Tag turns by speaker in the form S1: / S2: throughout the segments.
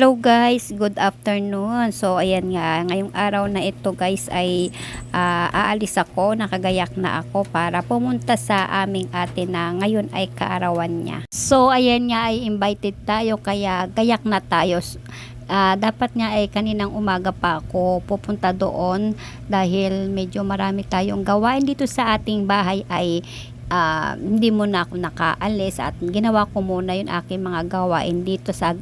S1: Hello guys, good afternoon. So ayan nga, ngayong araw na ito guys ay ah, aalis ako, nakagayak na ako para pumunta sa aming ate na ngayon ay kaarawan niya. So ayan nga ay invited tayo kaya gayak na tayo. Ah, dapat nga ay kaninang umaga pa ako pupunta doon dahil medyo marami tayong gawain dito sa ating bahay ay ah, hindi muna ako nakaalis at ginawa ko muna yung aking mga gawain dito sa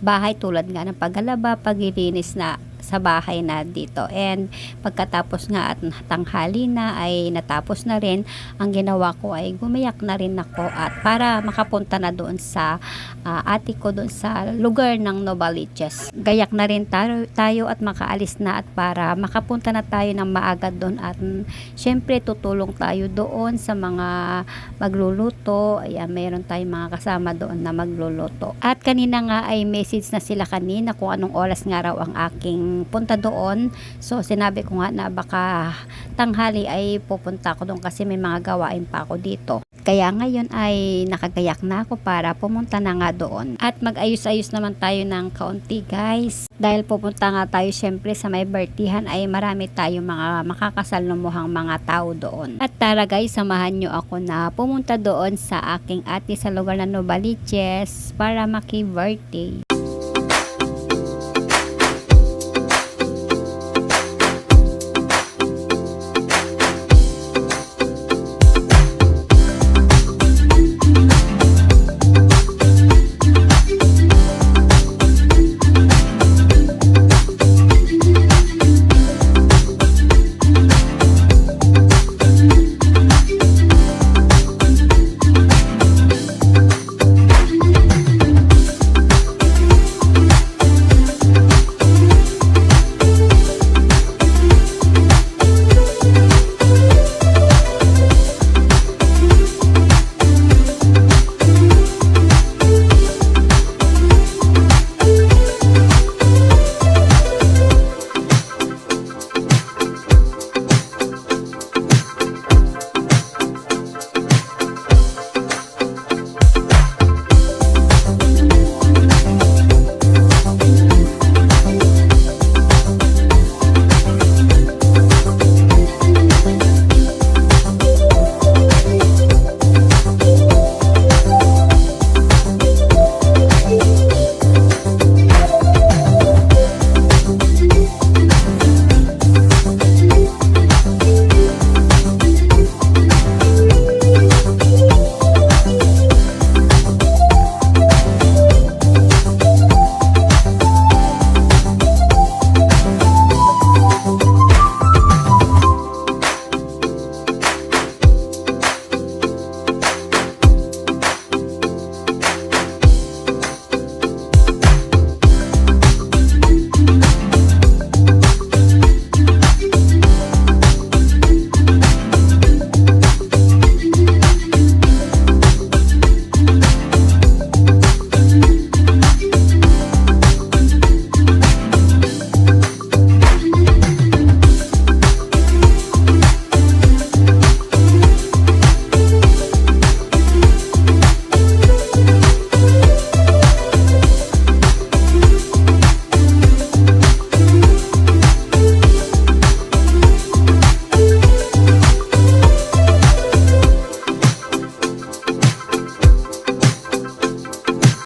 S1: bahay tulad nga ng paglalaba, paglilinis na sa bahay na dito. And pagkatapos nga at tanghali na ay natapos na rin, ang ginawa ko ay gumayak na rin ako at para makapunta na doon sa ah, ate ko doon sa lugar ng Novaliches. Gayak na rin tayo, tayo at makaalis na at para makapunta na tayo ng maaga doon at syempre tutulong tayo doon sa mga magluluto. Ayan, mayroon tayong mga kasama doon na magluluto. At kanina nga ay message na sila kanina kung anong oras nga raw ang aking punta doon. So sinabi ko nga na baka tanghali ay pupunta ako doon kasi may mga gawain pa ako dito. Kaya ngayon ay nakagayak na ako para pumunta na nga doon. At mag-ayos-ayos naman tayo ng kaunti guys. Dahil pupunta nga tayo syempre sa may birthdayan ay marami tayong mga makakasalumuhang mga tao doon. At tara guys, samahan nyo ako na pumunta doon sa aking ate sa lugar ng Novaliches para maki-birthday.